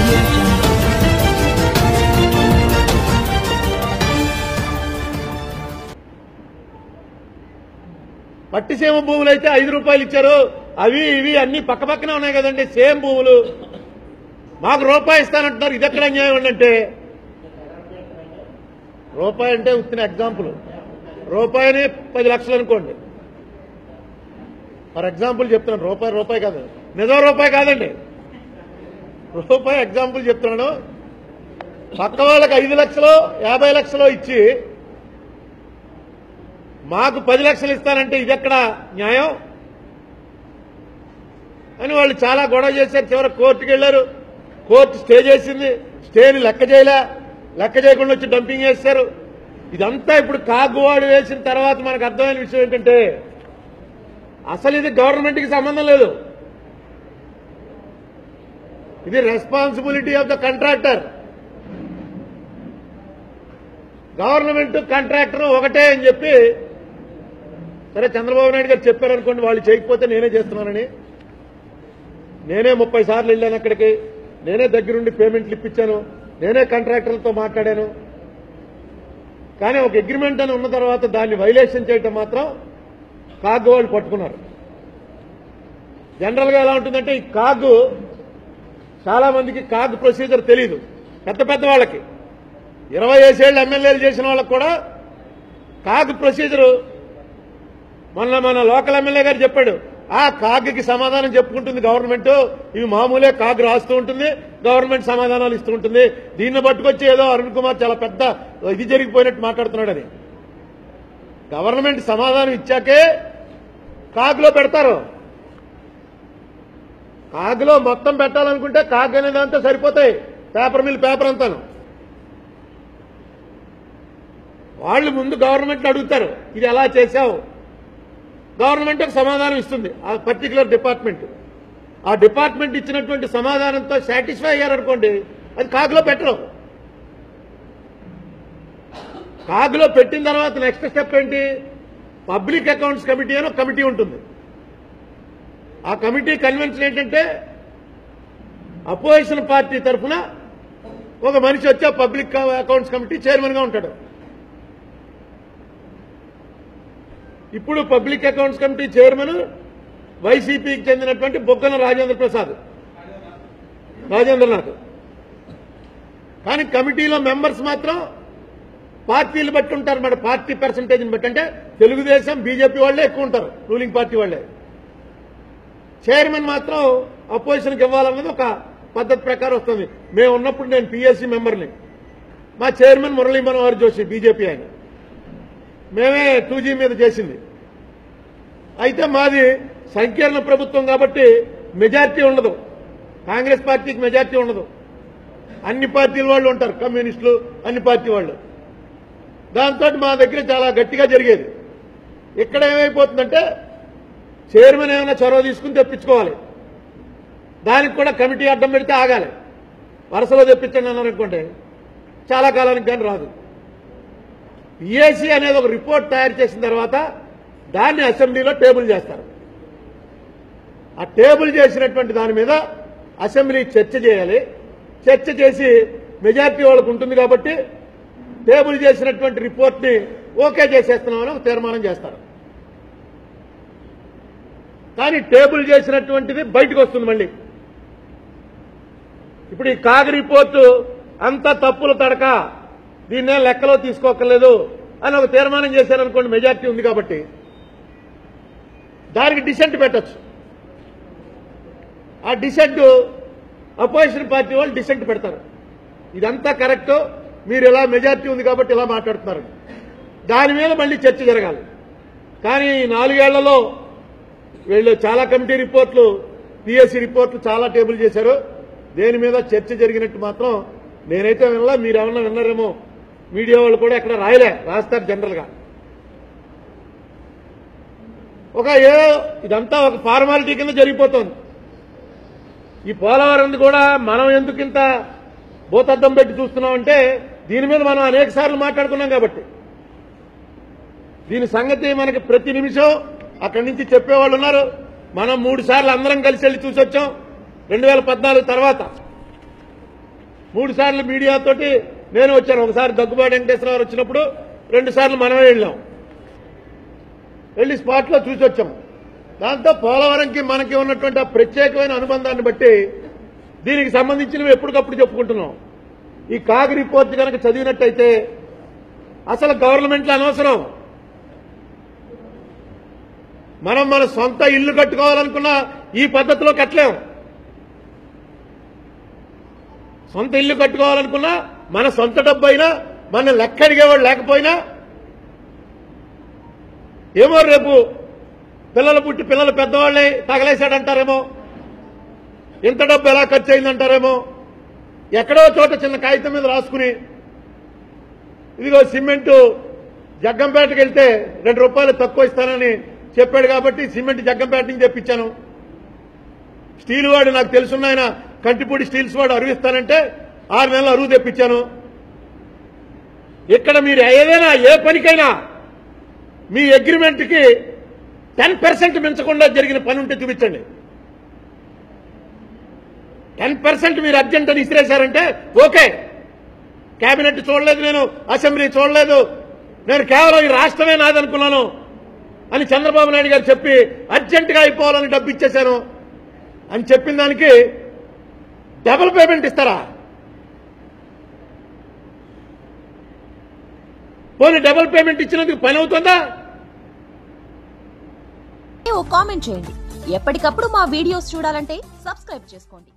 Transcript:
audio Pattiseema భూములు అయితే ఐదు రూపాయలు ఇచ్చారు. అవి ఇవి అన్ని పక్క పక్కనే ఉన్నాయి కదండి సేమ్ భూములు. మాకు రూపాయి ఇస్తానంటున్నారు ఇది ఎక్కడ అన్యాయం అండి అంటే? రూపాయి అంటే వచ్చిన ఎగ్జాంపుల్ రూపాయిని పది లక్షలు అనుకోండి. ఫర్ ఎగ్జాంపుల్ చెప్తున్నాను రూపాయి రూపాయి కాదు. నిజం రూపాయి కాదండి. రూపాయి ఎగ్జాంపుల్ చెప్తున్నాను పక్క వాళ్ళకి ఐదు లక్షలు యాభై లక్షలు ఇచ్చి మాకు పది లక్షలు ఇస్తానంటే ఇది ఎక్కడ న్యాయం? అని వాళ్ళు చాలా గొడవ చేశారు. చివరికి కోర్టుకి వెళ్ళారు. కోర్టు స్టే చేసింది. స్టేని లెక్క చేయలే. లెక్క చేయకుండా వచ్చి డంపింగ్ చేశారు ఇదంతా ఇప్పుడు కాగువాడు వేసిన తర్వాత మనకు అర్థమైన విషయం ఏంటంటే అసలు ఇది గవర్నమెంట్కి సంబంధం లేదు. ఇది responsibility of the contractor government contractor ఒకటే అని చెప్పి సరే చంద్రబాబు నాయుడు గారు చెప్పారనుకోండి వాళ్ళు చేయకపోతే నేనే చేస్తున్నానని. నేనే ముప్పై సార్లు వెళ్ళాను అక్కడికి నేనే దగ్గరుండి పేమెంట్లు ఇప్పించాను నేనే కాంట్రాక్టర్లతో మాట్లాడాను. కానీ ఒక అగ్రిమెంట్ అని ఉన్న తర్వాత దాన్ని వైలేషన్ చేయటం మాత్రం కాగ్ వాళ్ళు పట్టుకున్నారు. జనరల్గా ఎలా ఉంటుందంటే ఈ కాగ్ చాలా మందికి కార్డు ప్రొసీజర్ తెలియదు పెద్ద పెద్ద వాళ్ళకి. ఇరవై ఏసేళ్ళు ఎమ్మెల్యేలు చేసిన వాళ్ళకి కూడా కాగ్ ప్రొసీజరు మొన్న మన లోకల్ ఎమ్మెల్యే గారు చెప్పాడు. ఆ కాగ్కి సమాధానం చెప్పుకుంటుంది గవర్నమెంట్. ఇవి మామూలే కాగ్ రాస్తూ ఉంటుంది గవర్నమెంట్ సమాధానాలు ఇస్తూ ఉంటుంది. దీన్ని పట్టుకొచ్చి ఏదో అరుణ్ కుమార్ చాలా పెద్ద ఇది జరిగిపోయినట్టు మాట్లాడుతున్నాడు అని. గవర్నమెంట్ సమాధానం ఇచ్చాకే కాగ్లో పెడతారు. కాగ్లో మొత్తం పెట్టాలనుకుంటే కాగ్ అనే దాంతో సరిపోతాయి. పేపర్ మిల్ పేపర్ అంతాను. వాళ్ళు ముందు గవర్నమెంట్ అడుగుతారు ఇది ఎలా చేశావు? గవర్నమెంట్ ఒక సమాధానం ఇస్తుంది ఆ పర్టికులర్ డిపార్ట్మెంట్. ఆ డిపార్ట్మెంట్ ఇచ్చినటువంటి సమాధానంతో సాటిస్ఫై అయ్యారనుకోండి అది కాగులో పెట్టరు. కాగులో పెట్టిన తర్వాత నెక్స్ట్ స్టెప్ ఏంటి? పబ్లిక్ అకౌంట్స్ కమిటీ అని ఒక కమిటీ ఉంటుంది. ఆ కమిటీ కన్వెన్షన్ ఏంటంటే అపోజిషన్ పార్టీ తరఫున ఒక మనిషి వచ్చి ఆ పబ్లిక్ అకౌంట్స్ కమిటీ చైర్మన్గా ఉంటాడు. ఇప్పుడు పబ్లిక్ అకౌంట్స్ కమిటీ చైర్మన్ వైసీపీకి చెందినటువంటి బొగ్గన రాజేంద్ర ప్రసాద్. రాజేంద్రనాథ్. కానీ కమిటీలో మెంబర్స్ మాత్రం పార్టీలు బట్టి ఉంటారు మన పార్టీ పర్సంటేజ్ని బట్టి. అంటే తెలుగుదేశం బీజేపీ వాళ్ళే ఎక్కువ ఉంటారు. రూలింగ్ పార్టీ వాళ్ళే. చైర్మన్ మాత్రం అపోజిషన్కి ఇవ్వాలన్నది ఒక పద్ధతి ప్రకారం వస్తుంది. మేము ఉన్నప్పుడు నేను పిఎస్సీ మెంబర్ని. మా చైర్మన్ మురళీ మనోహర్ జోషి బీజేపీ ఆయన. మేమే టూ జీ మీద చేసింది. అయితే మాది సంకీర్ణ ప్రభుత్వం కాబట్టి మెజార్టీ ఉండదు. కాంగ్రెస్ పార్టీకి మెజార్టీ ఉండదు. అన్ని పార్టీల వాళ్ళు ఉంటారు కమ్యూనిస్టులు అన్ని పార్టీ వాళ్ళు. దాంతో మా దగ్గర చాలా గట్టిగా జరిగేది. ఇక్కడ ఏమైపోతుందంటే చైర్మన్ ఏమైనా చొరవ తీసుకుని తెప్పించుకోవాలి. దానికి కూడా కమిటీ అడ్డం పెడితే ఆగాలి. వరుసలో తెప్పించండి అన్నారు అనుకోండి చాలా కాలానికి కానీ రాదు. పిఏసీ అనేది ఒక రిపోర్ట్ తయారు చేసిన తర్వాత దాన్ని అసెంబ్లీలో టేబుల్ చేస్తారు. ఆ టేబుల్ చేసినటువంటి దాని మీద అసెంబ్లీ చర్చ చేయాలి. చర్చ చేసి మెజార్టీ వాళ్ళకు ఉంటుంది కాబట్టి టేబుల్ చేసినటువంటి రిపోర్ట్ని ఓకే చేసేస్తున్నామని ఒక తీర్మానం చేస్తారు. కానీ టేబుల్ చేసినటువంటిది బయటకు వస్తుంది మళ్ళీ. ఇప్పుడు ఈ కాగ్ అంత తప్పులు తడక దీన్నే లెక్కలో తీసుకోకర్లేదు అని ఒక తీర్మానం చేశారనుకోండి మెజార్టీ ఉంది కాబట్టి. దానికి డిసెంట్ పెట్టచ్చు. ఆ డిసెంట్ అపోజిషన్ పార్టీ వాళ్ళు డిసెంట్ పెడతారు. ఇదంతా కరెక్ట్ మీరు ఇలా మెజార్టీ ఉంది కాబట్టి ఇలా మాట్లాడుతున్నారు. దాని మీద మళ్ళీ చర్చ జరగాలి. కానీ ఈ నాలుగేళ్ళలో వీళ్ళు చాలా కమిటీ రిపోర్ట్లు పిఎస్సి రిపోర్ట్లు చాలా టేబుల్ చేశారు. దేని మీద చర్చ జరిగినట్టు మాత్రం నేనైతే వినలా మీరేమన్నా విన్నారేమో. మీడియా వాళ్ళు కూడా ఎక్కడ రాయలే రాస్తారు జనరల్గా ఒక ఏ ఇదంతా ఒక ఫార్మాలిటీ కింద జరిగిపోతుంది. ఈ పోలవరం కూడా మనం ఎందుకు ఇంత భూతద్దం పెట్టి చూస్తున్నామంటే దీని మీద మనం అనేక సార్లు మాట్లాడుకున్నాం కాబట్టి. దీని సంగతి మనకి ప్రతి నిమిషం అక్కడి నుంచి చెప్పేవాళ్ళు ఉన్నారు. మనం మూడు సార్లు అందరం కలిసి వెళ్ళి చూసి వచ్చాం రెండు వేల పద్నాలుగు తర్వాత. మూడు సార్లు మీడియాతోటి నేను వచ్చాను. ఒకసారి దగ్గుబాటి వెంకటేశ్వరరావు వచ్చినప్పుడు రెండు సార్లు మనమే వెళ్ళాం. వెళ్ళి స్పాట్లో చూసి వచ్చాము దాంతో పోలవరంకి మనకి ఉన్నటువంటి ఆ ప్రత్యేకమైన అనుబంధాన్ని బట్టి దీనికి సంబంధించినవి ఎప్పటికప్పుడు చెప్పుకుంటున్నాం. ఈ కాగ్ రిపోర్ట్ కనుక చదివినట్టయితే అసలు గవర్నమెంట్లో అనవసరం. మనం మన సొంత ఇల్లు కట్టుకోవాలనుకున్న ఈ పద్ధతిలో కట్టలేం. సొంత ఇల్లు కట్టుకోవాలనుకున్నా మన సొంత డబ్బు అయినా మన లెక్క అడిగేవాడు లేకపోయినా ఏమో రేపు పిల్లలు పుట్టి పిల్లలు పెద్దవాళ్ళే తగలేశాడంటారేమో ఇంత డబ్బు ఎలా ఖర్చు అయిందంటారేమో ఎక్కడో చోట చిన్న కాగితం మీద రాసుకుని ఇదిగో సిమెంటు జగ్గంపేటకి వెళ్తే రెండు రూపాయలు తక్కువ ఇస్తానని చెప్పాడు కాబట్టి సిమెంట్ జగ్గంపేట నుంచి తెప్పించాను. స్టీల్ వాడు నాకు తెలుసున్న ఆయన కంటిపూడి స్టీల్స్ వాడు అరువిస్తానంటే ఆరు నెలలు అరువు తెప్పించాను. ఇక్కడ మీరు ఏదైనా ఏ పనికైనా మీ అగ్రిమెంట్కి టెన్ పర్సెంట్ మించకుండా జరిగిన పని ఉంటే చూపించండి. టెన్ పర్సెంట్ మీరు అర్జెంట్ అని ఇసిరేశారంటే ఓకే. కేబినెట్ చూడలేదు నేను అసెంబ్లీ చూడలేదు. నేను కేవలం ఈ రాష్ట్రమే నాదనుకున్నాను. అని చంద్రబాబు నాయుడు గారు చెప్పి అర్జెంటుగా అయిపోవాలని డబ్బు ఇచ్చేశాను అని చెప్పిన దానికి డబుల్ పేమెంట్ ఇస్తారా? పోనీ డబుల్ పేమెంట్ ఇచ్చినందుకు పని అవుతుందా? ఓ కామెంట్ చేయండి. ఎప్పటికప్పుడు మా వీడియోస్ చూడాలంటే సబ్స్క్రైబ్ చేసుకోండి.